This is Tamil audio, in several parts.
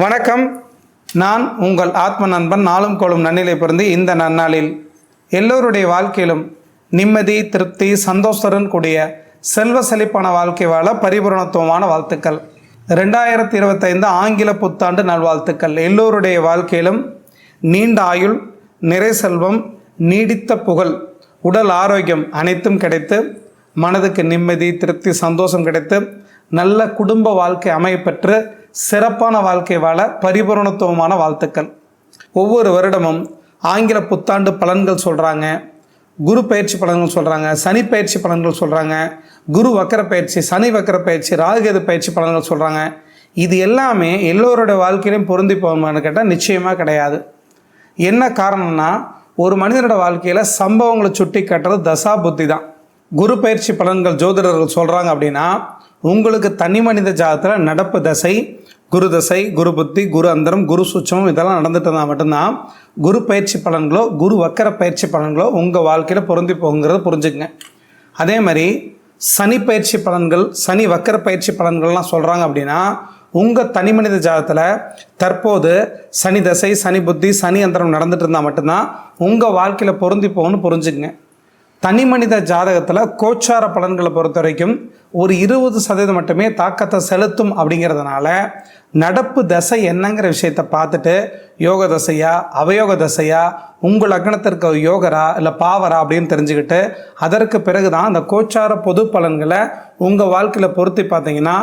வணக்கம். நான் உங்கள் ஆத்ம நண்பன் நாளும் கோளும் நன்னிலை பிறந்து இந்த நன்னாளில் எல்லோருடைய வாழ்க்கையிலும் நிம்மதி திருப்தி சந்தோஷத்துடன் கூடிய செல்வ செழிப்பான வாழ்க்கை வாழ பரிபூரணத்துவமான வாழ்த்துக்கள். ரெண்டாயிரத்தி இருபத்தைந்து ஆங்கில புத்தாண்டு நல்வாழ்த்துக்கள். எல்லோருடைய வாழ்க்கையிலும் நீண்ட ஆயுள் நிறை செல்வம் நீடித்த புகழ் உடல் ஆரோக்கியம் அனைத்தும் கிடைத்து மனதுக்கு நிம்மதி திருப்தி சந்தோஷம் கிடைத்து நல்ல குடும்ப வாழ்க்கை அமையப்பெற்று சிறப்பான வாழ்க்கை வாழ பரிபூரணத்துவமான வாழ்த்துக்கள். ஒவ்வொரு வருடமும் ஆங்கில புத்தாண்டு பலன்கள் சொல்கிறாங்க குரு பயிற்சி பலன்கள் சொல்கிறாங்க சனி பயிற்சி பலன்கள் சொல்கிறாங்க குரு வக்கர பயிற்சி சனி வக்கர பயிற்சி ராகுகேது பயிற்சி பலன்கள் சொல்கிறாங்க இது எல்லாமே எல்லோருடைய வாழ்க்கையிலும் பொருந்தி போகுமான்னு கேட்டால் நிச்சயமாக கிடையாது. என்ன காரணம்னா ஒரு மனிதனோட வாழ்க்கையில் சம்பவங்களை சுட்டி காட்டுறது தசா புத்தி தான். குரு பயிற்சி பலன்கள் ஜோதிடர்கள் சொல்கிறாங்க அப்படின்னா உங்களுக்கு தனி மனித ஜாதத்தில் நடப்பு தசை குரு தசை குரு புத்தி குரு அந்தரம் குரு சுச்சமம் இதெல்லாம் நடந்துட்டு இருந்தால் மட்டும்தான். குரு பயிற்சி பலன்களோ குரு வக்கர பயிற்சி பலன்களோ உங்கள் வாழ்க்கையில் பொருந்தி போகுங்கிறத புரிஞ்சுக்கங்க. அதே மாதிரி சனி பயிற்சி பலன்கள் சனி வக்கர பயிற்சி பலன்கள்லாம் சொல்கிறாங்க அப்படின்னா உங்கள் தனி மனித ஜாதத்தில் தற்போது சனி தசை சனி புத்தி சனி அந்தரம் நடந்துட்டு இருந்தால் மட்டும்தான் உங்கள் வாழ்க்கையில் பொருந்தி போகணும்னு புரிஞ்சுக்கங்க. தனி மனித ஜாதகத்தில் கோச்சார பலன்களை பொறுத்த வரைக்கும் ஒரு இருபது சதவீதம் மட்டுமே தாக்கத்தை செலுத்தும் அப்படிங்கிறதுனால நடப்பு தசை என்னங்கிற விஷயத்தை பார்த்துட்டு யோக தசையா அவயோக தசையா உங்கள் லக்னத்திற்கு யோகரா இல்லை பாவரா அப்படின்னு தெரிஞ்சுக்கிட்டு அதற்கு பிறகு தான் அந்த கோச்சார பொது பலன்களை உங்கள் வாழ்க்கையில் பொருத்தி பார்த்தீங்கன்னா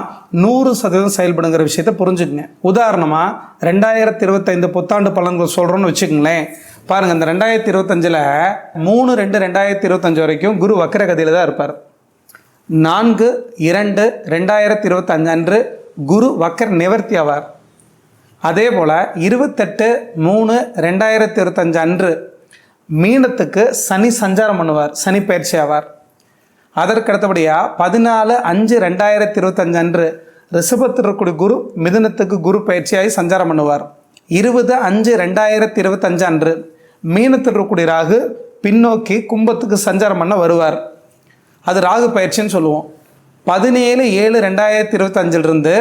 நூறு சதவீதம் செயல்படுங்கிற விஷயத்தை புரிஞ்சுக்குங்க. உதாரணமாக ரெண்டாயிரத்தி இருபத்தைந்து புத்தாண்டு பலன்கள் சொல்கிறோன்னு வச்சுக்கோங்களேன். பாருங்கள் இந்த ரெண்டாயிரத்தி இருபத்தஞ்சில் மூணு ரெண்டு ரெண்டாயிரத்தி இருபத்தஞ்சு வரைக்கும் குரு வக்கரகதியில் தான் இருப்பார். நான்கு இரண்டு ரெண்டாயிரத்தி இருபத்தஞ்சு அன்று குரு வக்கர நிவர்த்தி ஆவார். அதே போல் இருபத்தெட்டு மூணு ரெண்டாயிரத்தி இருபத்தஞ்சு அன்று மீனத்துக்கு சனி சஞ்சாரம் பண்ணுவார் சனி பயிற்சி ஆவார். அதற்கு அடுத்தபடியாக பதினாலு அஞ்சு ரெண்டாயிரத்தி இருபத்தஞ்சு அன்று ரிஷபத்திற்குடி குரு மிதுனத்துக்கு குரு பயிற்சியாகி சஞ்சாரம் பண்ணுவார். இருபது அஞ்சு ரெண்டாயிரத்தி இருபத்தஞ்சு அன்று மீனத்தில் இருக்கக்கூடிய ராகு பின்னோக்கி கும்பத்துக்கு சஞ்சாரம் பண்ண வருவார். அது ராகு பயிற்சின்னு சொல்லுவோம். பதினேழு ஏழு ரெண்டாயிரத்தி இருபத்தஞ்சிலிருந்து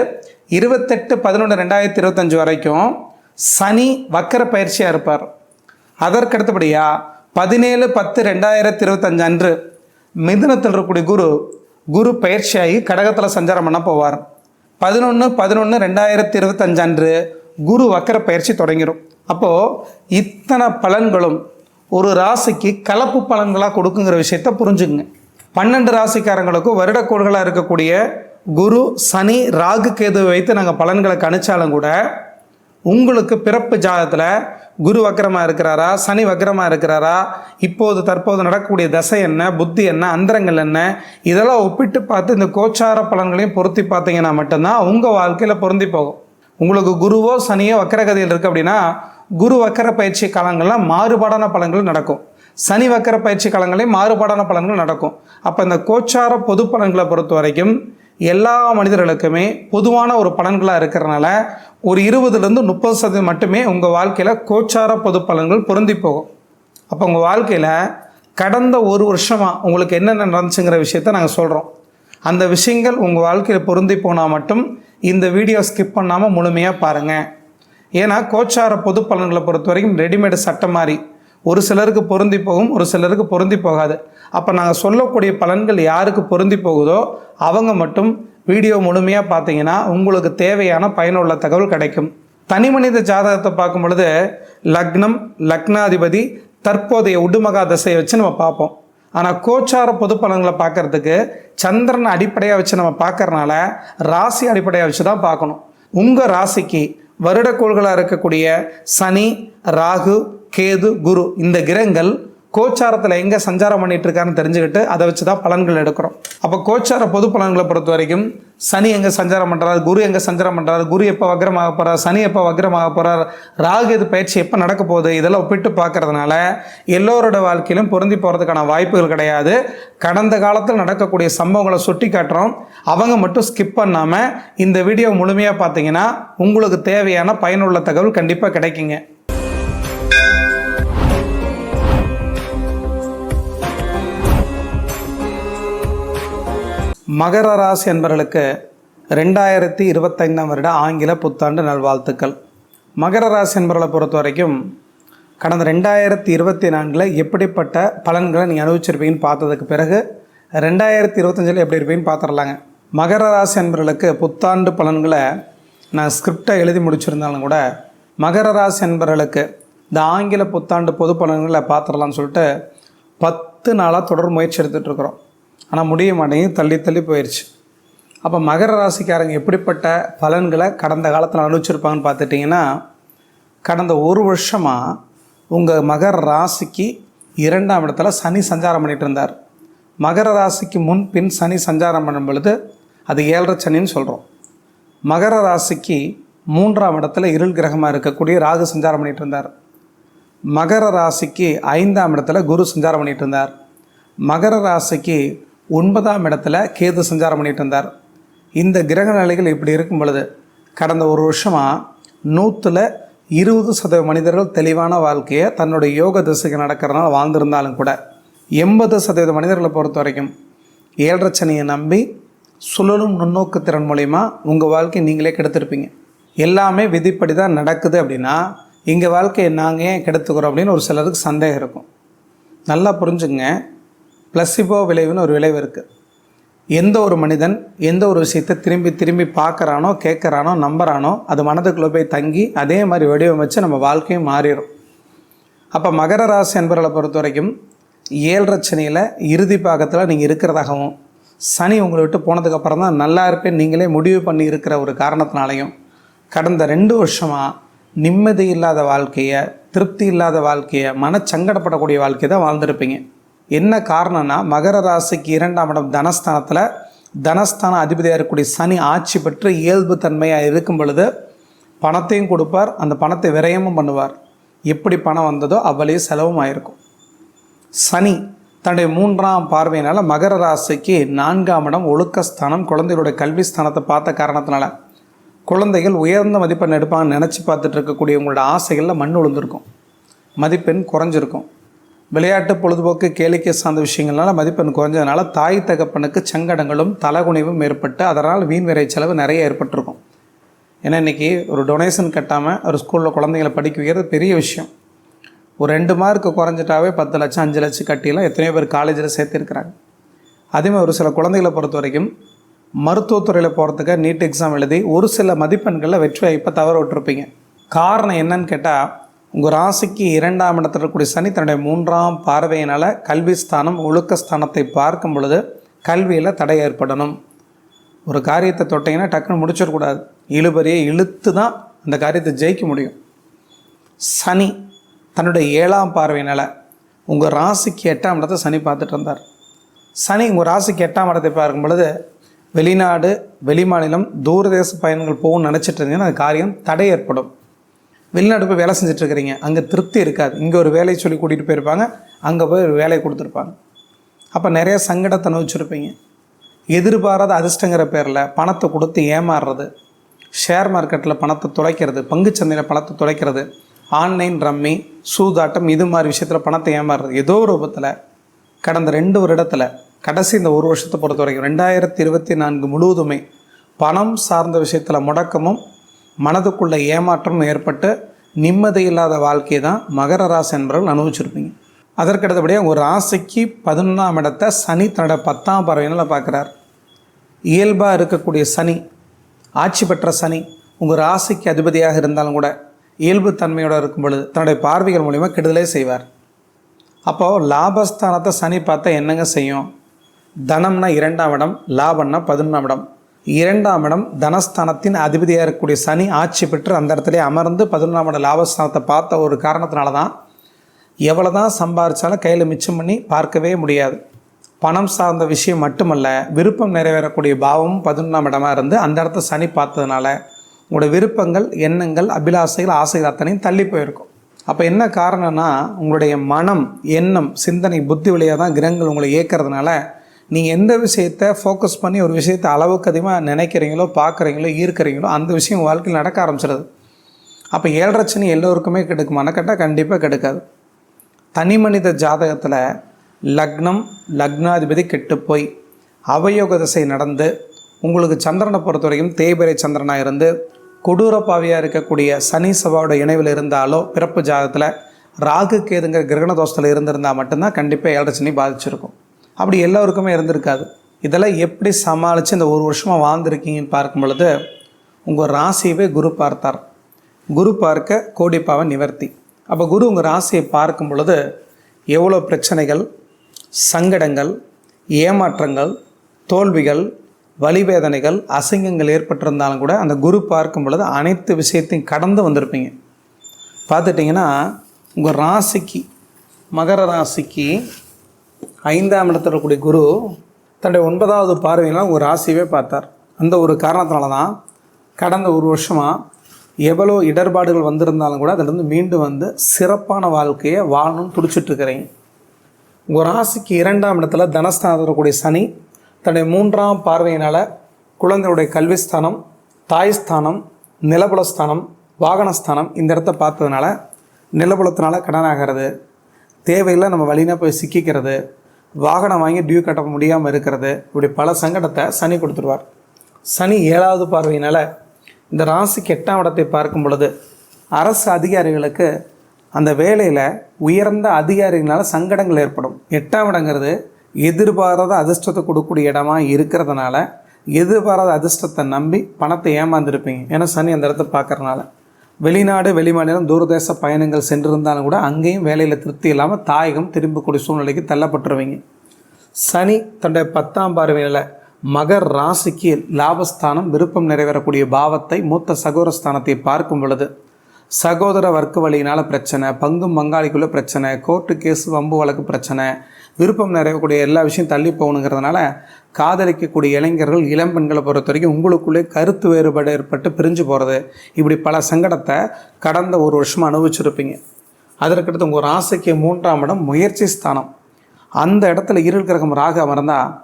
இருபத்தெட்டு பதினொன்று ரெண்டாயிரத்தி இருபத்தஞ்சு வரைக்கும் சனி வக்கர பயிற்சியாக இருப்பார். அதற்கு அடுத்தபடியாக பதினேழு பத்து ரெண்டாயிரத்தி இருபத்தஞ்சு அன்று மிதுனத்தில் இருக்கக்கூடிய குரு குரு பயிற்சியாகி கடகத்தில் சஞ்சாரம் பண்ண போவார். பதினொன்று பதினொன்று ரெண்டாயிரத்தி இருபத்தஞ்சு அன்று குரு வக்கர பயிற்சி தொடங்கிடும் அப்போது இத்தனை பலன்களும் ஒரு ராசிக்கு கலப்பு பலன்களாக கொடுக்குங்கிற விஷயத்த புரிஞ்சுக்குங்க. பன்னெண்டு ராசிக்காரங்களுக்கும் வருடக்கோள்களாக இருக்கக்கூடிய குரு சனி ராகு கேது வைத்து நாங்கள் பலன்களை கணிச்சாலும் கூட உங்களுக்கு பிறப்பு ஜாதத்தில் குரு வக்கரமாக இருக்கிறாரா சனி வக்கரமாக இருக்கிறாரா இப்போது தற்போது நடக்கக்கூடிய தசை என்ன புத்தி என்ன அந்தரங்கள் என்ன இதெல்லாம் ஒப்பிட்டு பார்த்து இந்த கோச்சார பலன்களையும் பொருத்தி பார்த்தீங்கன்னா மட்டும்தான் உங்கள் வாழ்க்கையில் பொருந்தி போகும். உங்களுக்கு குருவோ சனியோ வக்கரகதியில் இருக்குது அப்படின்னா குரு வக்கர பயிற்சி காலங்களில் மாறுபாடான பலன்கள் நடக்கும். சனி வக்கர பயிற்சி காலங்களையும் மாறுபாடான பலன்கள் நடக்கும். அப்போ இந்த கோச்சார பொது பலன்களை பொறுத்த வரைக்கும் எல்லா மனிதர்களுக்குமே பொதுவான ஒரு பலன்களாக இருக்கிறனால ஒரு இருபதுலேருந்து முப்பது சதவீதம் மட்டுமே உங்கள் வாழ்க்கையில் கோச்சார பொது பலன்கள் பொருந்தி போகும். அப்போ உங்கள் வாழ்க்கையில் கடந்த ஒரு வருஷமாக உங்களுக்கு என்னென்ன நடந்துச்சுங்கிற விஷயத்த நாங்கள் சொல்கிறோம் அந்த விஷயங்கள் உங்கள் வாழ்க்கையில் பொருந்தி போனால் மட்டும் இந்த வீடியோ ஸ்கிப் பண்ணாமல் முழுமையாக பாருங்கள் ஏன்னா கோச்சார பொது பலன்களை பொறுத்த வரைக்கும் ரெடிமேடு சட்டம் மாதிரி ஒரு சிலருக்கு பொருந்தி போகும் ஒரு சிலருக்கு பொருந்தி போகாது. அப்போ நாங்கள் சொல்லக்கூடிய பலன்கள் யாருக்கு பொருந்தி போகுதோ அவங்க மட்டும் வீடியோ முழுமையாக பார்த்தீங்கன்னா உங்களுக்கு தேவையான பயனுள்ள தகவல் கிடைக்கும். தனி மனித ஜாதகத்தை பார்க்கும் பொழுது லக்னம் லக்னாதிபதி தற்போதைய உடுமகா தசையை வச்சு நம்ம பார்ப்போம். ஆனால் கோச்சார பொது பலன்களை பார்க்கறதுக்கு சந்திரனை அடிப்படையாக வச்சு நம்ம பார்க்கறனால ராசி அடிப்படையாக வச்சு தான் பார்க்கணும். உங்கள் ராசிக்கு வருடக்கோள்களாக இருக்கக்கூடிய சனி ராகு கேது குரு இந்த கிரகங்கள் கோச்சாரத்தில் எங்கே சஞ்சாரம் பண்ணிட்டு இருக்காருன்னு தெரிஞ்சுக்கிட்டு அதை வச்சு தான் பலன்கள் எடுக்கிறோம். அப்போ கோச்சார பொது பலன்களை பொறுத்த வரைக்கும் சனி எங்கே சஞ்சாரம் பண்ணுறாரு குரு எங்கே சஞ்சாரம் பண்ணுறாரு குரு எப்போ வக்ரமாக போகிறார் சனி எப்போ வக்ரமாக போகிறார் ராகு இது பயிற்சி எப்போ நடக்க போகுது இதெல்லாம் ஒப்பிட்டு பார்க்கறதுனால எல்லோரோட வாழ்க்கையிலும் பொருந்தி போகிறதுக்கான வாய்ப்புகள் கிடையாது. கடந்த காலத்தில் நடக்கக்கூடிய சம்பவங்களை சுட்டி காட்டுறோம் அவங்க மட்டும் ஸ்கிப் பண்ணாமல் இந்த வீடியோ முழுமையாக பார்த்தீங்கன்னா உங்களுக்கு தேவையான பயனுள்ள தகவல் கண்டிப்பாக கிடைக்குங்க. மகர ராசி என்பவர்களுக்கு ரெண்டாயிரத்தி இருபத்தைந்தாம் வருட ஆங்கில புத்தாண்டு நல்வாழ்த்துக்கள். மகர ராசி என்பவர்களை பொறுத்த வரைக்கும் கடந்த ரெண்டாயிரத்தி இருபத்தி நான்கில் எப்படிப்பட்ட பலன்களை நீங்கள் அனுபவிச்சிருப்பீங்கன்னு பார்த்ததுக்கு பிறகு ரெண்டாயிரத்தி இருபத்தஞ்சில் எப்படி இருப்பீங்கன்னு பார்த்துடலாங்க. மகர ராசி என்பவர்களுக்கு புத்தாண்டு பலன்களை நான் ஸ்கிரிப்டை எழுதி முடிச்சிருந்தாலும் கூட மகர ராசி என்பவர்களுக்கு இந்த ஆங்கில புத்தாண்டு பொது பலன்களை பார்த்துடலாம்னு சொல்லிட்டு பத்து நாளாக தொடர் முயற்சி எடுத்துகிட்டு இருக்கிறோம். ஆனால் முடிய மாட்டேங்குது தள்ளி தள்ளி போயிடுச்சு அப்போ மகர ராசிக்காரங்க எப்படிப்பட்ட பலன்களை கடந்த காலத்தில் அனுபவிச்சிருப்பாங்கன்னு பார்த்துட்டிங்கன்னா கடந்த ஒரு வருஷமாக உங்கள் மகர ராசிக்கு இரண்டாம் இடத்துல சனி சஞ்சாரம் பண்ணிகிட்டு இருந்தார். மகர ராசிக்கு முன் பின் சனி சஞ்சாரம் பண்ணும் பொழுது அது ஏழரை சனின்னு சொல்கிறோம் மகர ராசிக்கு மூன்றாம் இடத்துல இருள் கிரகமாக இருக்கக்கூடிய ராகு சஞ்சாரம் பண்ணிகிட்டு இருந்தார். மகர ராசிக்கு ஐந்தாம் இடத்துல குரு சஞ்சாரம் பண்ணிகிட்டு இருந்தார். மகர ராசிக்கு ஒன்பதாம் இடத்துல கேது சஞ்சாரம் பண்ணிகிட்டு இருந்தார். இந்த கிரக நிலைகள் இப்படி இருக்கும் பொழுது கடந்த ஒரு வருஷமாக நூற்றில் இருபது சதவீத மனிதர்கள் தெளிவான வாழ்க்கையை தன்னுடைய யோக திசைக்கு நடக்கிறதுனால வாழ்ந்திருந்தாலும் கூட எண்பது சதவீத மனிதர்களை பொறுத்த வரைக்கும் ஏழரச்சனையை நம்பி சுழலும் நுண்ணோக்கு திறன் மூலிமா உங்கள் வாழ்க்கையை நீங்களே கெடுத்துருப்பீங்க. எல்லாமே விதிப்படி தான் நடக்குது அப்படின்னா எங்கள் வாழ்க்கையை நாங்கள் ஏன் கெடுத்துக்கிறோம் அப்படின்னு ஒரு சிலருக்கு சந்தேகம் இருக்கும். நல்லா புரிஞ்சுங்க பிளஸிபோ விளைவுன்னு ஒரு விளைவு இருக்குது எந்த ஒரு மனிதன் எந்த ஒரு விஷயத்தை திரும்பி திரும்பி பார்க்குறானோ கேட்குறானோ நம்புறானோ அது மனதுக்குள்ளே போய் தங்கி அதே மாதிரி வடிவமைச்சு நம்ம வாழ்க்கையும் மாறிடும் அப்போ மகர ராசி என்பவர்களை பொறுத்த வரைக்கும் ஏழரை சனியில் இறுதி பாகத்தில் நீங்கள் இருக்கிறதாகவும் சனி உங்களை விட்டு போனதுக்கப்புறம் தான் நல்லா இருப்பேன் நீங்களே முடிவு பண்ணி இருக்கிற ஒரு காரணத்தினாலையும் கடந்த ரெண்டு வருஷமாக நிம்மதி இல்லாத வாழ்க்கையை திருப்தி இல்லாத வாழ்க்கையை மனச்சங்கடப்படக்கூடிய வாழ்க்கையை தான் வாழ்ந்துருப்பீங்க. என்ன காரணம்னா மகர ராசிக்கு இரண்டாம் இடம் தனஸ்தானத்தில் தனஸ்தான அதிபதியாக இருக்கக்கூடிய சனி ஆட்சி பெற்று இயல்பு தன்மையாக இருக்கும் பொழுது பணத்தையும் கொடுப்பார் அந்த பணத்தை விரயமும் பண்ணுவார். எப்படி பணம் வந்ததோ அவ்வளே செலவும் ஆயிருக்கும். சனி தன்னுடைய மூன்றாம் பார்வையினால் மகர ராசிக்கு நான்காம் இடம் ஒழுக்கஸ்தானம் குழந்தைகளுடைய கல்வி ஸ்தானத்தை பார்த்த காரணத்தினால. குழந்தைகள் உயர்ந்த மதிப்பெண் எடுப்பாங்கன்னு நினச்சி பார்த்துட்டு இருக்கக்கூடிய உங்களோட ஆசைகளில் மண் விழுந்திருக்கும் மதிப்பெண் குறைஞ்சிருக்கும். விளையாட்டு பொழுதுபோக்கு கேளிக்கை சார்ந்த விஷயங்கள்னால மதிப்பெண் குறைஞ்சதுனால தாய் தகப்பனுக்கு சங்கடங்களும் தலகுனிவும் ஏற்பட்டு அதனால் வீண் விரை செலவு நிறைய ஏற்பட்டிருக்கும். ஏன்னா இன்றைக்கி ஒரு டொனேஷன் கட்டாமல் ஒரு ஸ்கூலில் குழந்தைங்களை படிக்க வைக்கிறது பெரிய விஷயம். ஒரு ரெண்டு மார்க் குறைஞ்சிட்டாவே பத்து லட்சம் அஞ்சு லட்சம் கட்டிலாம் எத்தனையோ பேர் காலேஜில் சேர்த்துருக்குறாங்க. அதேமாதிரி ஒரு சில குழந்தைகளை பொறுத்த வரைக்கும் மருத்துவத்துறையில் போகிறதுக்கு நீட் எக்ஸாம் எழுதி ஒரு சில மதிப்பெண்களில் வெற்றி வாய்ப்பை தவற விட்டுருப்பீங்க காரணம் என்னன்னு கேட்டால் உங்கள் ராசிக்கு இரண்டாம் இடத்தில் இருக்கக்கூடிய சனி தன்னுடைய மூன்றாம் பார்வையினால் கல்வி ஸ்தானம் ஒழுக்க ஸ்தானத்தை பார்க்கும் பொழுது கல்வியில் தடை ஏற்படணும். ஒரு காரியத்தை தொட்டிங்கன்னா டக்குன்னு முடிச்சிடக்கூடாது. இழுபறியை இழுத்து தான் அந்த காரியத்தை ஜெயிக்க முடியும். சனி தன்னுடைய ஏழாம் பார்வையினால் உங்கள் ராசிக்கு எட்டாம் இடத்தை சனி பார்த்துட்டு இருந்தார். சனி உங்கள் ராசிக்கு எட்டாம் இடத்தை பார்க்கும் பொழுது வெளிநாடு வெளிமாநிலம் தூரதேச பயணங்கள் போகணும்னு நினச்சிட்டு இருந்தீங்கன்னா அந்த காரியம் தடை ஏற்படும். வெளிநாடு போய் வேலை செஞ்சிட்ருக்கிறீங்க. அங்கே திருப்தி இருக்காது. இங்கே ஒரு வேலையை சொல்லி கூட்டிகிட்டு போயிருப்பாங்க. அங்கே போய் ஒரு வேலையை கொடுத்துருப்பாங்க. அப்போ நிறைய சங்கடத்தை அனுபவிச்சிருப்பீங்க எதிர்பாராத அதிர்ஷ்டங்கிற பேரில் பணத்தை கொடுத்து ஏமாறுறது ஷேர் மார்க்கெட்டில் பணத்தை துளைக்கிறது பங்குச்சந்தையில் பணத்தை துளைக்கிறது ஆன்லைன் ரம்மி சூதாட்டம் இது மாதிரி விஷயத்தில் பணத்தை ஏமாறுறது. ஏதோ ஒரு ரூபத்தில் கடந்த ரெண்டு வருடத்தில் கடைசி இந்த ஒரு வருஷத்தை பொறுத்த வரைக்கும் ரெண்டாயிரத்தி இருபத்தி நான்கு முழுவதுமே பணம் சார்ந்த விஷயத்தில் முடக்கமும் மனதுக்குள்ள ஏமாற்றம் ஏற்பட்டு நிம்மதி இல்லாத வாழ்க்கை தான் மகர ராசி என்பவர்கள் அனுபவிச்சிருப்பீங்க. அதற்கடுத்தபடியாக ஒரு ராசிக்கு பதினொன்றாம் இடத்தை சனி தன்னோட பத்தாம் பறவையினால் பார்க்குறார். இயல்பாக இருக்கக்கூடிய சனி ஆட்சி பெற்ற சனி உங்கள் ராசிக்கு அதிபதியாக இருந்தாலும் கூட இயல்பு தன்மையோடு இருக்கும் பொழுது தன்னுடைய பார்வைகள் மூலிமா கெடுதலே செய்வார். அப்போது லாபஸ்தானத்தை சனி பார்த்தா என்னங்க செய்யும்? தனம்னா இரண்டாம் இடம் லாபம்னா பதினொன்றாம் இடம். இரண்டாம் இடம் தனஸ்தானத்தின் அதிபதியாக இருக்கக்கூடிய சனி ஆட்சி பெற்று அந்த இடத்துல அமர்ந்து பதினொன்றாம் இடம் லாபஸ்தானத்தை பார்த்த ஒரு காரணத்தினால தான் எவ்வளோ தான் சம்பாரித்தாலும் கையில் மிச்சம் பண்ணி பார்க்கவே முடியாது. பணம் சார்ந்த விஷயம் மட்டுமல்ல விருப்பம் நிறைவேறக்கூடிய பாவமும் பதினொன்றாம் இடமாக இருந்து அந்த இடத்த சனி பார்த்ததுனால உங்களோட விருப்பங்கள் எண்ணங்கள் அபிலாசைகள் ஆசைகள் அத்தனையும் தள்ளி போயிருக்கும். அப்போ என்ன காரணம்னா உங்களுடைய மனம் எண்ணம் சிந்தனை புத்தி வழியாக தான் கிரகங்கள் உங்களை இயக்கிறதுனால நீங்கள் எந்த விஷயத்தை ஃபோக்கஸ் பண்ணி ஒரு விஷயத்தை அளவுக்கு அதிகமாக நினைக்கிறீங்களோ பார்க்குறீங்களோ ஈர்க்கிறீங்களோ அந்த விஷயம் வாழ்க்கையில் நடக்க ஆரம்பிச்சிடுது அப்போ ஏழரச்சனி எல்லோருக்குமே கெடுக்குமான கேட்டால் கண்டிப்பாக கெடுக்காது. தனி மனித ஜாதகத்தில் லக்னம் லக்னாதிபதி கெட்டு போய் அவயோக திசை நடந்து உங்களுக்கு சந்திரனை பொறுத்த வரைக்கும் தேய்பிரை சந்திரனாக இருந்து கொடூர பாவியாக இருக்கக்கூடிய சனி சபாவோட இணைவில் இருந்தாலோ பிறப்பு ஜாதகத்தில் ராகு கேதுங்கிற கிரகண தோஷத்தில் இருந்திருந்தால் மட்டும்தான் கண்டிப்பாக ஏழரை சனி பாதிச்சிருக்கும். அப்படி எல்லோருக்குமே இருந்திருக்காது. இதெல்லாம் எப்படி சமாளித்து இந்த ஒரு வருஷமாக வாழ்ந்துருக்கீங்கன்னு பார்க்கும் பொழுது உங்கள் ராசியவே குரு பார்த்தார். குரு பார்க்க கோடிப்பாவை நிவர்த்தி. அப்போ குரு உங்கள் ராசியை பார்க்கும் பொழுது எவ்வளோ பிரச்சனைகள் சங்கடங்கள் ஏமாற்றங்கள் தோல்விகள் வலிவேதனைகள் அசிங்கங்கள் ஏற்பட்டிருந்தாலும் கூட அந்த குரு பார்க்கும் பொழுது அனைத்து விஷயத்தையும் கடந்து வந்திருப்பீங்க. பார்த்துட்டிங்கன்னா உங்கள் ராசிக்கு மகர ராசிக்கு ஐந்தாம் இடத்துல இருக்கக்கூடிய குரு தன்னுடைய ஒன்பதாவது பார்வையெல்லாம் ஒரு ராசியவே பார்த்தார். அந்த ஒரு காரணத்தினால தான் கடந்த ஒரு வருஷமாக எவ்வளோ இடர்பாடுகள் வந்திருந்தாலும் கூட அதிலிருந்து மீண்டும் வந்து சிறப்பான வாழ்க்கையை வாழணும்னு துடிச்சிட்ருக்கிறீங்க உங்கள் ராசிக்கு இரண்டாம் இடத்துல தனஸ்தானத்தில் இருக்கக்கூடிய சனி தன்னுடைய மூன்றாம் பார்வையினால் குழந்தையுடைய கல்விஸ்தானம் தாய்ஸ்தானம் நிலபுலஸ்தானம் வாகனஸ்தானம் இந்த இடத்த பார்த்ததுனால நிலபுலத்தினால கடனாகிறது. தேவையில்லை நம்ம வழினா போய் சிக்கிக்கிறது. வாகனம் வாங்கி டியூ கட்ட முடியாமல் இருக்கிறது. இப்படி பல சங்கடத்தை சனி கொடுத்துருவார். சனி ஏழாவது பார்வையினால் இந்த ராசிக்கு எட்டாம் இடத்தை பார்க்கும் பொழுது அரசு அதிகாரிகளுக்கு அந்த வேலையில் உயர்ந்த அதிகாரிகளால் சங்கடங்கள் ஏற்படும். எட்டாம் இடங்கிறது எதிர்பாராத அதிர்ஷ்டத்தை கொடுக்கக்கூடிய இடமா இருக்கிறதுனால எதிர்பாராத அதிர்ஷ்டத்தை நம்பி பணத்தை ஏமாந்துருப்பீங்க. ஏன்னா சனி அந்த இடத்த பார்க்கறனால வெளிநாடு வெளிமாநிலம் தூரதேச பயணங்கள் சென்றிருந்தாலும் கூட அங்கேயும் வேலையில் திருப்தி இல்லாமல் தாயகம் திரும்பக்கூடிய சூழ்நிலைக்கு தள்ளப்பட்டுருவீங்க. சனி தன்னுடைய பத்தாம் பார்வையில் மகர் ராசிக்கு லாபஸ்தானம் விருப்பம் நிறைவேறக்கூடிய பாவத்தை மூத்த சகோரஸ்தானத்தை பார்க்கும் பொழுது சகோதர வர்க்க வழியினால் பிரச்சனை பங்கும் பங்காளிக்குள்ளே பிரச்சனை கோர்ட்டு கேஸ் வம்பு வழக்கு பிரச்சனை விருப்பம் நிறையக்கூடிய எல்லா விஷயம் தள்ளி போகணுங்கிறதுனால காதலிக்கக்கூடிய இளைஞர்கள் இளம் பெண்களை பொறுத்த வரைக்கும் உங்களுக்குள்ளே கருத்து வேறுபாடு ஏற்பட்டு பிரிஞ்சு போகிறது இப்படி பல சங்கடத்தை கடந்த ஒரு வருஷமாக அனுபவிச்சிருப்பீங்க. அதற்கடுத்து உங்கள் ராசிக்கு மூன்றாம் இடம் முயற்சி ஸ்தானம். அந்த இடத்துல இருள் கிரகம் ராக அமர்ந்தால்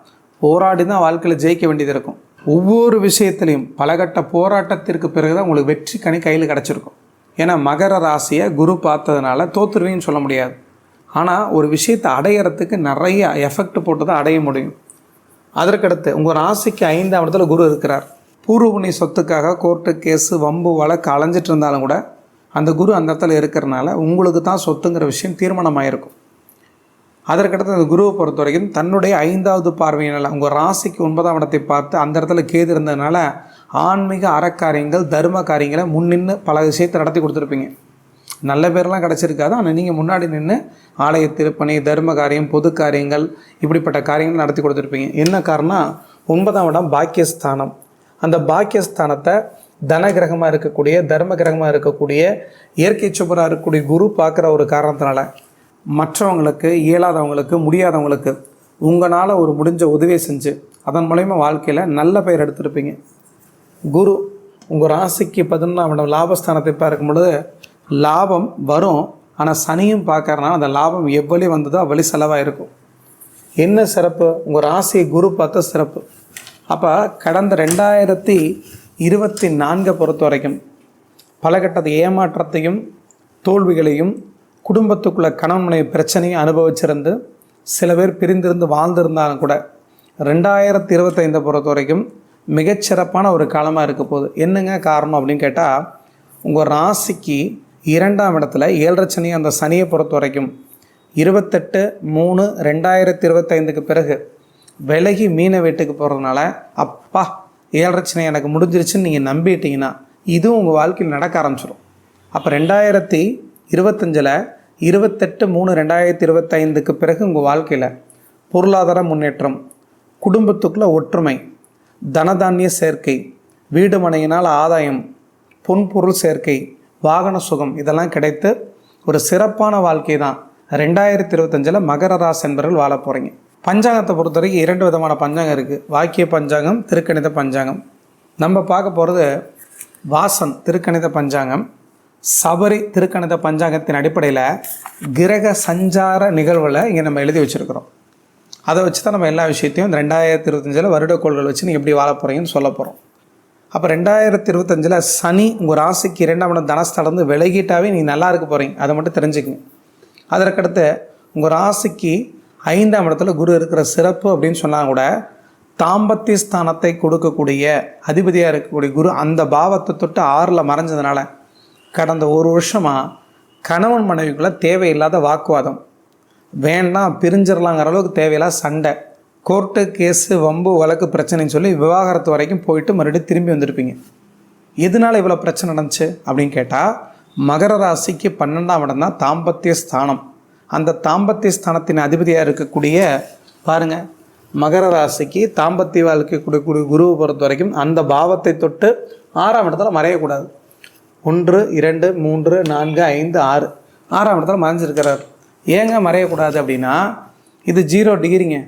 போராடி தான் வாழ்க்கையில் ஜெயிக்க வேண்டியது இருக்கும். ஒவ்வொரு விஷயத்துலையும் பலகட்ட போராட்டத்திற்கு பிறகு தான் உங்களுக்கு வெற்றி கனி கையில் கிடச்சிருக்கும். ஏன்னா மகர ராசியை குரு பார்த்ததுனால தோத்துருவேன்னு சொல்ல முடியாது. ஆனால் ஒரு விஷயத்தை அடையிறதுக்கு நிறைய எஃபெக்ட் போட்டு தான் அடைய முடியும். அதற்கடுத்து உங்கள் ராசிக்கு ஐந்தாம் இடத்துல குரு இருக்கிறார். பூர்வபுணி சொத்துக்காக கோர்ட்டு கேஸு வம்பு வழக்கு அலைஞ்சிட்டு இருந்தாலும் கூட அந்த குரு அந்த இடத்துல இருக்கிறனால உங்களுக்கு தான் சொத்துங்கிற விஷயம் தீர்மானமாயிருக்கும். அதற்கடுத்து அந்த குருவை பொறுத்த வரைக்கும் தன்னுடைய ஐந்தாவது பார்வையினால் உங்கள் ராசிக்கு ஒன்பதாம் இடத்தை பார்த்து அந்த இடத்துல கேது இருந்ததுனால ஆன்மீக அறக்காரியங்கள் தர்ம காரியங்களை முன்னின்று பல விஷயத்தை நடத்தி கொடுத்துருப்பீங்க. நல்ல பேர்லாம் கிடச்சிருக்காது. ஆனால் நீங்கள் முன்னாடி நின்று ஆலய திருப்பணி தர்ம காரியம் பொது காரியங்கள் இப்படிப்பட்ட காரியங்கள் நடத்தி கொடுத்துருப்பீங்க. என்ன காரணம் ஒன்பதாம் இடம் பாக்கியஸ்தானம். அந்த பாக்கியஸ்தானத்தை தன கிரகமாக இருக்கக்கூடிய தர்ம கிரகமாக இருக்கக்கூடிய இயற்கை சுபராக இருக்கக்கூடிய குரு பார்க்குற ஒரு காரணத்தினால மற்றவங்களுக்கு இயலாதவங்களுக்கு முடியாதவங்களுக்கு உங்களால் ஒரு முடிஞ்ச உதவியை செஞ்சு அதன் மூலயமா வாழ்க்கையில் நல்ல பெயர் எடுத்திருப்பீங்க. குரு உங்கள் ராசிக்கு பதினொன்றாம் இடம் லாபஸ்தானத்தை பார்க்கும் பொழுது லாபம் வரும். ஆனால் சனியும் பார்க்கறனால அந்த லாபம் எவ்வளோ வந்ததோ அவ்வளோ செலவாக இருக்கும். என்ன சிறப்பு? உங்கள் ராசியை குரு பார்த்த சிறப்பு. அப்போ கடந்த ரெண்டாயிரத்தி இருபத்தி நான்கை பொறுத்த வரைக்கும் பலகட்டத்து ஏமாற்றத்தையும் தோல்விகளையும் குடும்பத்துக்குள்ள கணவனுடைய பிரச்சனையும் அனுபவிச்சிருந்து சில பேர் பிரிந்திருந்து வாழ்ந்திருந்தாலும் கூட ரெண்டாயிரத்தி இருபத்தைந்தை பொறுத்த வரைக்கும் மிகச்சிறப்பான ஒரு காலமாக இருக்க போகுது. என்னங்க காரணம் அப்படின்னு கேட்டால் உங்கள் ராசிக்கு இரண்டாம் இடத்துல ஏழரை சனி அந்த சனியை பொறுத்த வரைக்கும் இருபத்தெட்டு மூணு ரெண்டாயிரத்தி இருபத்தைந்துக்கு பிறகு விலகி மீனை வீட்டுக்கு போகிறதுனால அப்பா ஏழரை சனி எனக்கு முடிஞ்சிருச்சுன்னு நீங்கள் நம்பிட்டீங்கன்னா இதுவும் உங்கள் வாழ்க்கையில் நடக்க ஆரம்பிச்சிடும் அப்போ ரெண்டாயிரத்தி இருபத்தஞ்சில் இருபத்தெட்டு மூணு ரெண்டாயிரத்தி இருபத்தைந்துக்கு பிறகு உங்கள் வாழ்க்கையில் பொருளாதார முன்னேற்றம் குடும்பத்துக்குள்ளே ஒற்றுமை தனதானிய சேர்க்கை வீடு மனையினால் ஆதாயம் பொன்பொருள் சேர்க்கை வாகன சுகம் இதெல்லாம் கிடைத்து ஒரு சிறப்பான வாழ்க்கை தான். ரெண்டாயிரத்தி இருபத்தஞ்சில் மகர ராசி என்பவர்கள் வாழ போகிறீங்க பஞ்சாங்கத்தை பொறுத்த வரைக்கும் இரண்டு விதமான பஞ்சாங்கம் இருக்குது வாக்கிய பஞ்சாங்கம் திருக்கணித பஞ்சாங்கம். நம்ம பார்க்க போகிறது வாசன் திருக்கணித பஞ்சாங்கம். சபரி திருக்கணித பஞ்சாங்கத்தின் அடிப்படையில் கிரக சஞ்சார நிகழ்வில் இங்கே நம்ம எழுதி வச்சுருக்கிறோம். அதை வச்சு தான் நம்ம எல்லா விஷயத்தையும் இந்த ரெண்டாயிரத்தி இருபத்தஞ்சில் வருடக்கோள்கள் வச்சு நீங்கள் எப்படி வாழ போகிறீங்கன்னு சொல்ல போகிறோம் அப்போ ரெண்டாயிரத்தி இருபத்தஞ்சில் சனி உங்கள் ராசிக்கு இரண்டாம் இடம் தனஸ்தலந்து விலகிட்டாவே நீங்கள் நல்லா இருக்க போகிறீங்க அதை மட்டும் தெரிஞ்சுக்கங்க அதற்கடுத்து உங்கள் ராசிக்கு ஐந்தாம் இடத்துல குரு இருக்கிற சிறப்பு அப்படின்னு சொன்னால் கூட தாம்பத்திய ஸ்தானத்தை கொடுக்கக்கூடிய அதிபதியாக இருக்கக்கூடிய குரு அந்த பாவத்தை தொட்டு ஆறில் மறைஞ்சதுனால கடந்த ஒரு வருஷமாக கணவன் மனைவிக்குள்ளே தேவையில்லாத வாக்குவாதம். வேண்டாம் பிரிஞ்சிடலாங்கிற அளவுக்கு தேவையில்லா சண்டை. கோர்ட்டு கேஸு வம்பு வழக்கு பிரச்சனைன்னு சொல்லி விவாகரத்து வரைக்கும் போயிட்டு மறுபடியும் திரும்பி வந்திருப்பீங்க. எதனால் இவ்வளோ பிரச்சனை நடந்துச்சு அப்படின்னு கேட்டால் மகர ராசிக்கு பன்னெண்டாம் இடம் தான் தாம்பத்திய ஸ்தானம். அந்த தாம்பத்திய ஸ்தானத்தின் அதிபதியாக இருக்கக்கூடிய பாருங்கள் மகர ராசிக்கு தாம்பத்திய வாழ்க்கை கொடுக்கக்கூடிய குருவை பொறுத்த வரைக்கும் அந்த பாவத்தை தொட்டு ஆறாம் இடத்துல மறையக்கூடாது. ஒன்று இரண்டு மூன்று நான்கு ஐந்து ஆறு. ஆறாம் இடத்துல மறைஞ்சிருக்கிறார். ஏங்க மறையக்கூடாது அப்படின்னா இது ஜீரோ டிகிரிங்க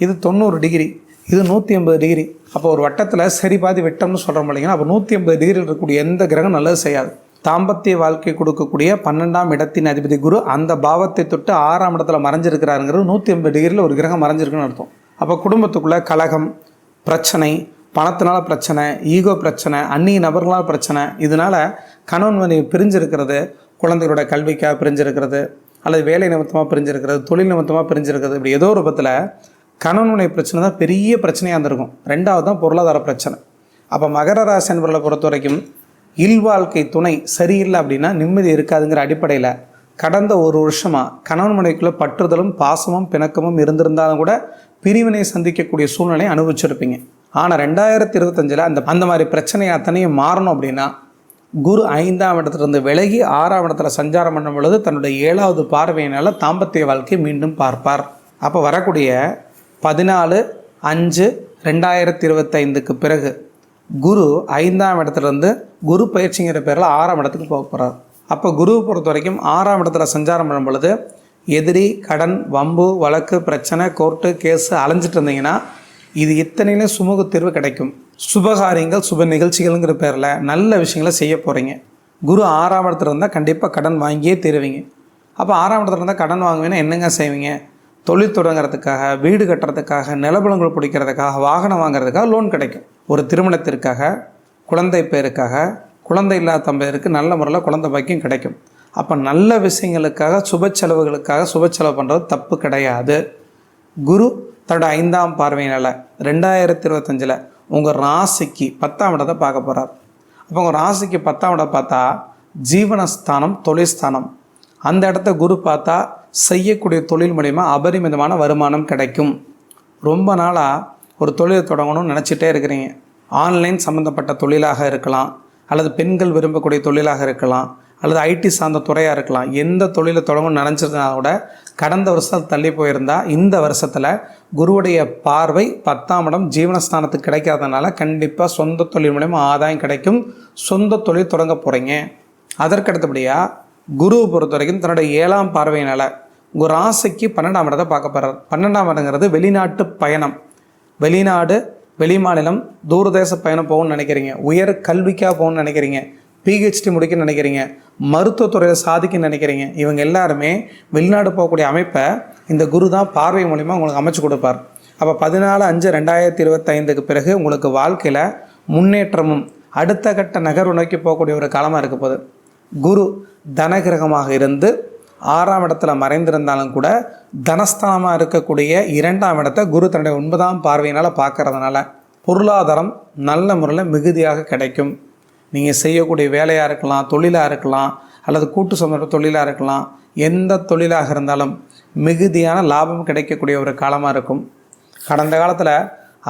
இது தொண்ணூறு டிகிரி இது நூற்றி ஐம்பது டிகிரி அப்போ ஒரு வட்டத்தில் சரி பாதி வெட்டம்னு சொல்கிறோம் இல்லைங்கன்னா அப்போ நூற்றி ஐம்பது டிகிரியில் இருக்கக்கூடிய எந்த கிரகம் நல்லது செய்யாது. தாம்பத்திய வாழ்க்கை கொடுக்கக்கூடிய பன்னெண்டாம் இடத்தின் அதிபதி குரு அந்த பாவத்தை தொட்டு ஆறாம் இடத்துல மறைஞ்சிருக்கிறாருங்கிறது நூற்றி ஐம்பது டிகிரியில் ஒரு கிரகம் மறைஞ்சிருக்குன்னு அர்த்தம். அப்போ குடும்பத்துக்குள்ளே கலகம் பிரச்சனை பணத்தினால பிரச்சனை ஈகோ பிரச்சனை அந்நிய நபர்களால் பிரச்சனை இதனால் கணவன் மனைவி பிரிஞ்சிருக்கிறது குழந்தைகளோட கல்விக்காக பிரிஞ்சிருக்கிறது அல்லது வேலை நிமித்தமாக பிரிஞ்சிருக்கிறது தொழில் நிமித்தமாக பிரிஞ்சிருக்கிறது இப்படி ஏதோ ஒரு விதத்தில் கணவன் பிரச்சனை தான் பெரிய பிரச்சனையாக இருந்திருக்கும். ரெண்டாவது தான் பொருளாதார பிரச்சனை. அப்போ மகர ராசி என்பவர்களை பொறுத்த வரைக்கும் இல்வாழ்க்கை துணை சரியில்லை அப்படின்னா நிம்மதி இருக்காதுங்கிற அடிப்படையில் கடந்த ஒரு வருஷமாக கணவன் மனைவிக்குள்ளே பற்றுதலும் பாசமும் பிணக்கமும் இருந்திருந்தாலும் கூட பிரிவினை சந்திக்கக்கூடிய சூழ்நிலையை அனுபவிச்சிருப்பீங்க. ஆனால் ரெண்டாயிரத்தி இருபத்தஞ்சில் அந்த அந்த மாதிரி பிரச்சனை அத்தனையும் மாறணும் அப்படின்னா குரு ஐந்தாம் இடத்திலிருந்து விலகி ஆறாம் இடத்துல சஞ்சாரம் பண்ணும் பொழுது தன்னுடைய ஏழாவது பார்வையினால் தாம்பத்திய வாழ்க்கை மீண்டும் பார்ப்பார். அப்போ வரக்கூடிய பதினாலு அஞ்சு ரெண்டாயிரத்தி இருபத்தைந்துக்கு பிறகு குரு ஐந்தாம் இடத்துலேருந்து குரு பயிற்சிங்கிற பேரில் ஆறாம் இடத்துக்கு போக போகிறார் அப்போ குருவை பொறுத்த வரைக்கும் ஆறாம் இடத்துல சஞ்சாரம் பண்ணும் பொழுது எதிரி கடன் வம்பு வழக்கு பிரச்சனை கோர்ட்டு கேஸு அலைஞ்சிட்டு இருந்தீங்கன்னா இது இத்தனையிலும் சுமூக தீர்வு கிடைக்கும். சுபகாரியங்கள் சுப நிகழ்ச்சிகள்ங்கிற பேரில் நல்ல விஷயங்களை செய்ய போகிறீங்க குரு ஆறாம் இடத்துல இருந்தால் கண்டிப்பாக கடன் வாங்கியே தருவீங்க. அப்போ ஆறாம் இடத்துல இருந்தால் கடன் வாங்குவீங்கன்னா என்னங்க செய்வீங்க? தொழில் தொடங்குறதுக்காக வீடு கட்டுறதுக்காக நிலபலங்கள் பிடிக்கிறதுக்காக வாகனம் வாங்குறதுக்காக லோன் கிடைக்கும். ஒரு திருமணத்திற்காக குழந்தை பேருக்காக குழந்தை இல்லாத பேருக்கு நல்ல முறையில் குழந்தை பாக்கியம் கிடைக்கும். அப்போ நல்ல விஷயங்களுக்காக சுப செலவுகளுக்காக சுப செலவு பண்ணுறது தப்பு கிடையாது. குரு தன்னோட ஐந்தாம் பார்வையினால் ரெண்டாயிரத்தி இருபத்தஞ்சில் உங்கள் ராசிக்கு பத்தாம் இடத்தை பார்க்க போகிறார் அப்போ உங்கள் ராசிக்கு பத்தாம் இடம் பார்த்தா ஜீவனஸ்தானம் தொழில் ஸ்தானம் அந்த இடத்த குரு பார்த்தா செய்யக்கூடிய தொழில் மூலிமா அபரிமிதமான வருமானம் கிடைக்கும். ரொம்ப நாளாக ஒரு தொழிலை தொடங்கணும்னு நினச்சிட்டே இருக்கிறீங்க. ஆன்லைன் சம்மந்தப்பட்ட தொழிலாக இருக்கலாம் அல்லது பெண்கள் விரும்பக்கூடிய தொழிலாக இருக்கலாம் அல்லது ஐடி சார்ந்த துறையாக இருக்கலாம். எந்த தொழிலை தொடங்கணும்னு நினச்சிருந்தா கூட கடந்த வருஷம் தள்ளி போயிருந்தா இந்த வருஷத்தில் குருவுடைய பார்வை பத்தாம் இடம் ஜீவனஸ்தானத்துக்கு கிடைக்காதனால கண்டிப்பாக சொந்த தொழில் மூலயமா ஆதாயம் கிடைக்கும். சொந்த தொழில் தொடங்க போகிறீங்க அதற்கடுத்தபடியாக குருவை பொறுத்த வரைக்கும் தன்னுடைய ஏழாம் பார்வையினால் ஒரு ராசிக்கு பன்னெண்டாம் இடத்தை பார்க்க போகிறார் பன்னெண்டாம் இடங்கிறது வெளிநாட்டு பயணம். வெளிநாடு வெளிமாநிலம் தூரதேச பயணம் போகணும்னு நினைக்கிறீங்க. உயர் கல்விக்காக போகணும்னு நினைக்கிறீங்க. பிஹெச்டி முடிக்க நினைக்கிறீங்க மருத்துவத்துறையில் சாதிக்க நினைக்கிறீங்க இவங்க எல்லாருமே வெளிநாடு போகக்கூடிய அமைப்பை இந்த குரு தான் பார்வை மூலிமா உங்களுக்கு அமைச்சு கொடுப்பார். அப்போ பதினாலு அஞ்சு ரெண்டாயிரத்தி இருபத்தைந்துக்கு பிறகு உங்களுக்கு வாழ்க்கையில் முன்னேற்றமும் அடுத்த கட்ட நகர்வு நோக்கி போகக்கூடிய ஒரு காலமாக இருக்க போகுது. குரு தனகிரகமாக இருந்து ஆறாம் இடத்துல மறைந்திருந்தாலும் கூட தனஸ்தானமாக இருக்கக்கூடிய இரண்டாம் இடத்தை குரு தன்னுடைய ஒன்பதாம் பார்வையினால் பார்க்கறதுனால பொருளாதாரம் நல்ல முறையில் மிகுதியாக கிடைக்கும். நீங்கள் செய்யக்கூடிய வேலையாக இருக்கலாம் தொழிலாக இருக்கலாம் அல்லது கூட்டு சொந்த தொழிலாக இருக்கலாம் எந்த தொழிலாக இருந்தாலும் மிகுதியான லாபம் கிடைக்கக்கூடிய ஒரு காலமாக இருக்கும். கடந்த காலத்தில்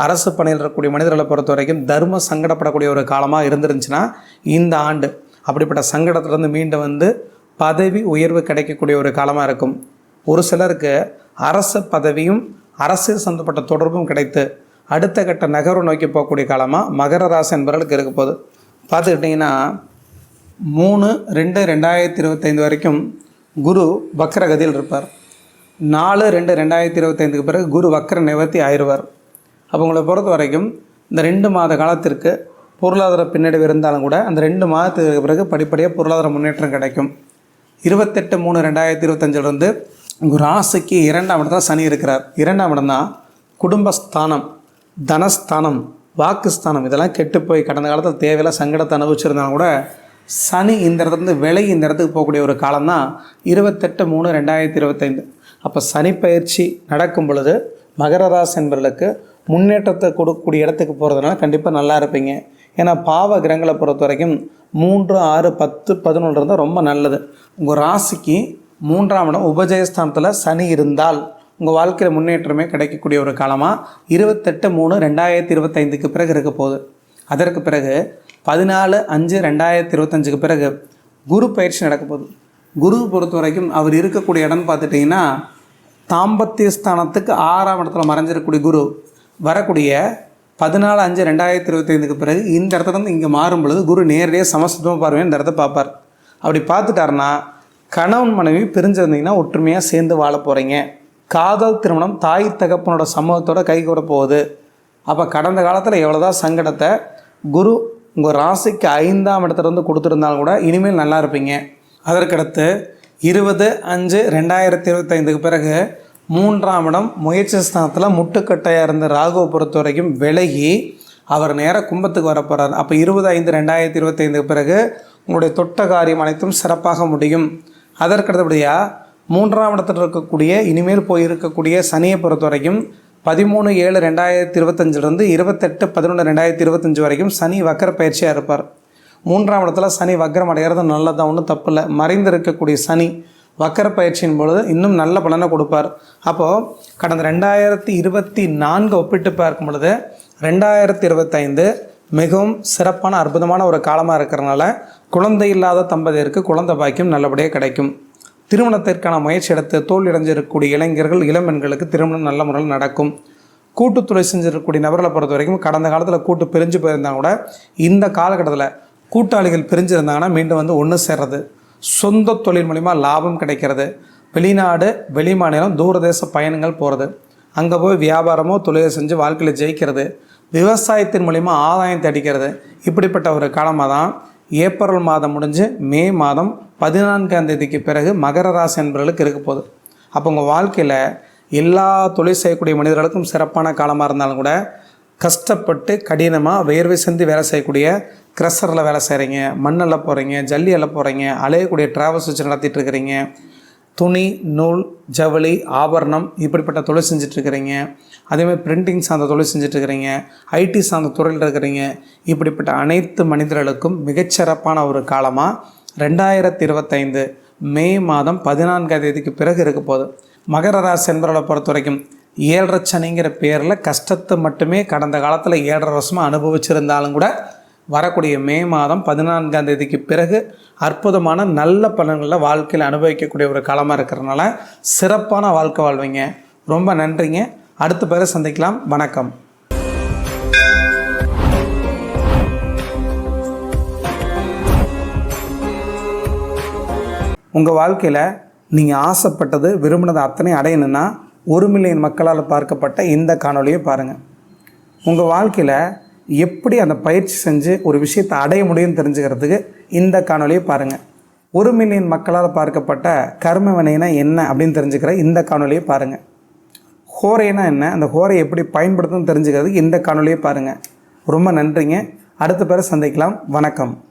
அரசு பணியில் இருக்கக்கூடிய மனிதர்களை பொறுத்த வரைக்கும் தர்ம சங்கடப்படக்கூடிய ஒரு காலமாக இருந்துருந்துச்சுன்னா இந்த ஆண்டு அப்படிப்பட்ட சங்கடத்திலிருந்து மீண்டு வந்து பதவி உயர்வு கிடைக்கக்கூடிய ஒரு காலமாக இருக்கும். ஒரு சிலருக்கு அரசு பதவியும் அரசியல் சம்மந்தப்பட்ட தொடர்பும் கிடைத்து அடுத்த கட்ட நகர்வு நோக்கி போகக்கூடிய காலமாக மகர ராசி என்பவர்களுக்கு இருக்க போகுது. பார்த்துக்கிட்டிங்கன்னா மூணு ரெண்டு ரெண்டாயிரத்தி இருபத்தைந்து வரைக்கும் குரு வக்கரகதியில் இருப்பார். நாலு ரெண்டு ரெண்டாயிரத்தி இருபத்தைந்துக்கு பிறகு குரு வக்கர நிவர்த்தி ஆயிடுவார் அப்போ உங்களை பொறுத்த வரைக்கும் இந்த ரெண்டு மாத காலத்திற்கு பொருளாதார பின்னடைவு இருந்தாலும் கூட அந்த ரெண்டு மாதத்துக்கு பிறகு படிப்படியாக பொருளாதார முன்னேற்றம் கிடைக்கும். இருபத்தெட்டு மூணு ரெண்டாயிரத்தி இருபத்தஞ்சிலிருந்து உங்கள் ராசிக்கு இரண்டாம் இடத்துல சனி இருக்கிறார். இரண்டாம் இடம் தான் குடும்பஸ்தானம் தனஸ்தானம் வாக்குஸ்தானம். இதெல்லாம் கெட்டு போய் கடந்த காலத்தில் தேவையில்ல சங்கடத்தை அனுபவிச்சிருந்தாலும் கூட சனி இந்த இடத்துலேருந்து விலகி இந்த இடத்துக்கு போகக்கூடிய ஒரு காலம் தான் இருபத்தெட்டு மூணு ரெண்டாயிரத்தி இருபத்தைந்து. அப்போ சனி பயிற்சி நடக்கும் பொழுது மகர ராசி என்பவர்களுக்கு முன்னேற்றத்தை கொடுக்கக்கூடிய இடத்துக்கு போகிறதுனால கண்டிப்பாக நல்லா இருப்பீங்க. ஏன்னா பாவ கிரகங்களை பொறுத்த வரைக்கும் மூன்று ஆறு பத்து பதினொன்று இருந்தால் ரொம்ப நல்லது. உங்கள் ராசிக்கு மூன்றாம் இடம் உபஜயஸ்தானத்தில் சனி இருந்தால். உங்கள் வாழ்க்கையில் முன்னேற்றமே கிடைக்கக்கூடிய ஒரு காலமாக இருபத்தெட்டு மூணு ரெண்டாயிரத்தி இருபத்தைந்துக்கு பிறகு இருக்க போகுது. அதற்கு பிறகு பதினாலு அஞ்சு ரெண்டாயிரத்தி இருபத்தஞ்சுக்கு பிறகு குரு பயிற்சி நடக்க போகுது. குரு பொறுத்த வரைக்கும் அவர் இருக்கக்கூடிய இடம்னு பார்த்துட்டிங்கன்னா தாம்பத்திய ஸ்தானத்துக்கு ஆறாம் இடத்துல மறைஞ்சிருக்கக்கூடிய குரு வரக்கூடிய பதினாலு அஞ்சு ரெண்டாயிரத்தி இருபத்தைந்துக்கு பிறகு இந்த இடத்துல இருந்து இங்கே மாறும் பொழுது குரு நேரடியாக சமஸ்கிருதமாக பார்வையாக இந்த இடத்த பார்ப்பார். அப்படி பார்த்துட்டாருன்னா கணவன் மனைவி பிரிஞ்சிருந்தீங்கன்னா ஒற்றுமையாக சேர்ந்து வாழ போகிறீங்க காதல் திருமணம் தாய் தகப்பனோட சமூகத்தோட கைகூட போகுது. அப்போ கடந்த காலத்தில் எவ்வளோதான் சங்கடத்தை குரு உங்கள் ராசிக்கு ஐந்தாம் இடத்துலருந்து கொடுத்துருந்தாலும் கூட இனிமேல் நல்லா இருப்பீங்க. அதற்கடுத்து இருபது அஞ்சு ரெண்டாயிரத்தி இருபத்தைந்துக்கு பிறகு மூன்றாம் இடம் முயற்சி ஸ்தானத்தில் முட்டுக்கட்டையாக இருந்த ராகுவை பொறுத்த வரைக்கும் விலகி அவர் நேர கும்பத்துக்கு வர போகிறார் அப்போ இருபது ஐந்து ரெண்டாயிரத்தி இருபத்தைந்துக்கு பிறகு உங்களுடைய தொட்ட காரியம் அனைத்தும் சிறப்பாக முடியும். அதற்கடுத்தபடியாக மூன்றாம் இடத்துல இருக்கக்கூடிய இனிமேல் போயிருக்கக்கூடிய சனியை பொறுத்த வரைக்கும் பதிமூணு ஏழு ரெண்டாயிரத்தி இருபத்தஞ்சிலிருந்து இருபத்தெட்டு பதினொன்று ரெண்டாயிரத்தி இருபத்தஞ்சி வரைக்கும் சனி வக்கர பயிற்சியாக இருப்பார். மூன்றாம் இடத்துல சனி வக்கரம் அடைகிறது நல்லதான் ஒன்றும் தப்பு இல்லை. மறைந்து இருக்கக்கூடிய சனி வக்கர பயிற்சியின் பொழுது இன்னும் நல்ல பலனை கொடுப்பார். அப்போது கடந்த ரெண்டாயிரத்தி இருபத்தி நான்கு ஒப்பிட்டு பார்க்கும் பொழுது ரெண்டாயிரத்தி இருபத்தைந்து மிகவும் சிறப்பான அற்புதமான ஒரு காலமாக இருக்கிறனால குழந்தை இல்லாத தம்பதியருக்கு குழந்தை பாக்கியம் நல்லபடியாக கிடைக்கும். திருமணத்திற்கான முயற்சி எடுத்து தோல் அடைஞ்சிருக்கக்கூடிய இளைஞர்கள் இளம்பெண்களுக்கு திருமணம் நல்ல முறையில் நடக்கும். கூட்டுத்துறை செஞ்சிருக்கக்கூடிய நபர்களை பொறுத்த வரைக்கும் கடந்த காலத்தில் கூட்டு பிரிஞ்சு போயிருந்தாங்க கூட இந்த காலகட்டத்தில் கூட்டாளிகள் பிரிஞ்சிருந்தாங்கன்னா மீண்டும் வந்து ஒன்று சேர்றது. சொந்த தொழில் மூலிமா லாபம் கிடைக்கிறது. வெளிநாடு வெளிமாநிலம் தூரதேச பயணங்கள் போகிறது அங்கே போய் வியாபாரமோ தொழிலை செஞ்சு வாழ்க்கையில் ஜெயிக்கிறது. விவசாயத்தின் மூலிமா ஆதாயம் தேடிக்கிறது. இப்படிப்பட்ட ஒரு காலமாக தான் ஏப்ரல் மாதம் முடிஞ்சு மே மாதம் பதினான்காம் தேதிக்கு பிறகு மகர ராசி என்பவர்களுக்கு இருக்க போகுது. அப்போ உங்கள் வாழ்க்கையில் எல்லா தொழில் செய்யக்கூடிய மனிதர்களுக்கும் சிறப்பான காலமாக இருந்தாலும் கூட கஷ்டப்பட்டு கடினமாக வேர்வை சிந்தி வேலை செய்யக்கூடிய க்ரெஷரில் வேலை செய்கிறீங்க மண்ணில் போகிறீங்க ஜல்லி எல்லாம் போகிறீங்க அலையக்கூடிய ட்ராவல்ஸ் வச்சு நடத்திட்டு இருக்கிறீங்க. துணி நூல் ஜவுளி ஆபரணம் இப்படிப்பட்ட தொழில் செஞ்சிட்ருக்கிறீங்க. அதேமாதிரி பிரிண்டிங் சார்ந்த தொழில் செஞ்சிட்ருக்கிறீங்க. ஐடி சார்ந்த துறையில் இருக்கிறீங்க. இப்படிப்பட்ட அனைத்து மனிதர்களுக்கும் மிகச்சிறப்பான ஒரு காலமாக ரெண்டாயிரத்தி இருபத்தைந்து மே மாதம் பதினான்காம் தேதிக்கு பிறகு இருக்க போகுது. மகர ராசி என்பவர்களை பொறுத்த வரைக்கும் ஏழரை சனிங்கிற பேரில் கஷ்டத்தை மட்டுமே கடந்த காலத்தில் ஏழரை வருஷமாக அனுபவிச்சிருந்தாலும் கூட வரக்கூடிய மே மாதம் பதினான்காம் தேதிக்கு பிறகு அற்புதமான நல்ல பலன்களை வாழ்க்கையில் அனுபவிக்கக்கூடிய ஒரு காலமாக இருக்கிறனால சிறப்பான வாழ்க்கை வாழ்வீங்க. ரொம்ப நன்றிங்க. அடுத்த பேரை சந்திக்கலாம். வணக்கம். உங்கள் வாழ்க்கையில் நீங்கள் ஆசைப்பட்டது விரும்பினது அத்தனை அடையணுன்னா ஒரு மில்லியன் மக்களால் பார்க்கப்பட்ட இந்த காணொலியை பாருங்கள் உங்கள் வாழ்க்கையில் எப்படி அந்த பயிற்சி செஞ்சு ஒரு விஷயத்தை அடைய முடியும்னு தெரிஞ்சுக்கிறதுக்கு இந்த காணொலியை பாருங்கள் ஒரு மில்லியன் மக்களால் பார்க்கப்பட்ட கர்ம வினைனா என்ன அப்படின்னு தெரிஞ்சுக்கிற இந்த காணொலியை பாருங்கள் ஹோரைனா என்ன? அந்த ஹோரை எப்படி பயன்படுத்தணும்னு தெரிஞ்சுக்கிறதுக்கு இந்த காணொலியை பாருங்கள் ரொம்ப நன்றிங்க. அடுத்த பேரை சந்திக்கலாம். வணக்கம்.